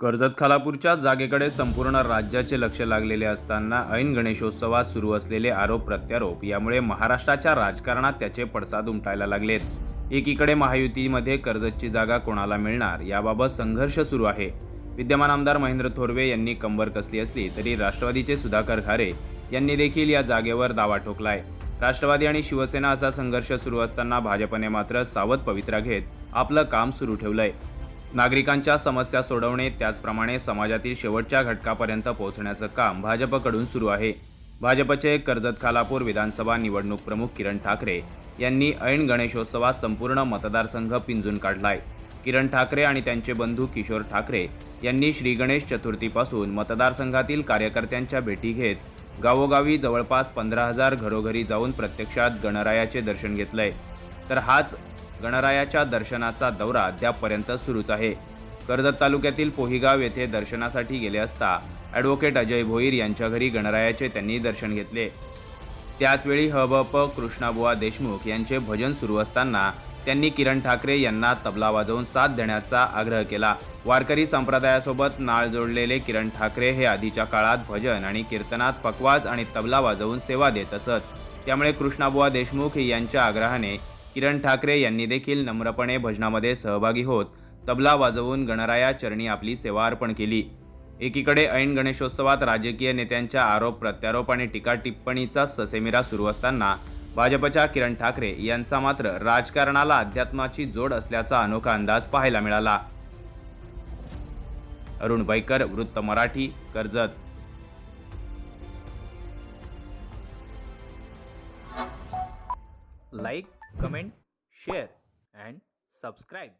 कर्जत खालापूरच्या जागेकडे संपूर्ण राज्याचे लक्ष लागलेले असताना ऐन गणेशोत्सवात सुरू असलेले आरोप प्रत्यारोप यामुळे महाराष्ट्राच्या राजकारणात त्याचे पडसाद उमटायला लागलेत. एकीकडे महायुतीमध्ये कर्जतची जागा कोणाला मिळणार याबाबत संघर्ष सुरू आहे. विद्यमान आमदार महेंद्र थोरवे यांनी कंबर कसली असली तरी राष्ट्रवादीचे सुधाकर खारे यांनी देखील या जागेवर दावा ठोकलाय. राष्ट्रवादी आणि शिवसेना असा संघर्ष सुरू असताना भाजपने मात्र सावध पवित्रा घेत आपलं काम सुरू ठेवलंय. नागरिकांच्या समस्या सोडवणे त्याचप्रमाणे समाजातील शेवटच्या घटकापर्यंत पोहोचण्याचं काम भाजपकडून सुरू आहे. भाजपचे कर्जत खालापूर विधानसभा निवडणूक प्रमुख किरण ठाकरे यांनी ऐन गणेशोत्सवात संपूर्ण मतदारसंघ पिंजून काढलाय. किरण ठाकरे आणि त्यांचे बंधू किशोर ठाकरे यांनी श्रीगणेश चतुर्थीपासून मतदारसंघातील कार्यकर्त्यांच्या भेटी घेत गावोगावी जवळपास पंधरा हजार घरोघरी जाऊन प्रत्यक्षात गणरायाचे दर्शन घेतलंय. तर हाच गणरायाच्या दर्शनाचा दौरा अद्यापपर्यंत सुरूच आहे. कर्जत तालुक्यातील पोहिगाव येथे दर्शनासाठी गेले असता ॲडव्होकेट अजय भोईर यांच्या घरी गणरायाचे त्यांनी दर्शन घेतले. त्याचवेळी हबप कृष्णाबुवा देशमुख यांचे भजन सुरू असताना त्यांनी किरण ठाकरे यांना तबला वाजवून साथ देण्याचा आग्रह केला. वारकरी संप्रदायासोबत नाळ जोडलेले किरण ठाकरे हे आधीच्या काळात भजन आणि कीर्तनात पकवाज आणि तबला वाजवून सेवा देत असत. त्यामुळे कृष्णाबुवा देशमुख यांच्या आग्रहाने किरण ठाकरे यांनी देखील नम्रपणे भजनामध्ये सहभागी होत तबला वाजवून गणराया चरणी आपली सेवा अर्पण केली. एकीकडे ऐन गणेशोत्सवात राजकीय नेत्यांच्या आरोप प्रत्यारोप आणि टीका टिप्पणीचा ससेमिरा सुरू असताना भाजपच्या किरण ठाकरे यांचा मात्र राजकारणाला अध्यात्माची जोड असल्याचा अनोखा अंदाज पाहायला मिळाला. अरुण बैकर वृत्त Marathi Karjat. Like comment share and subscribe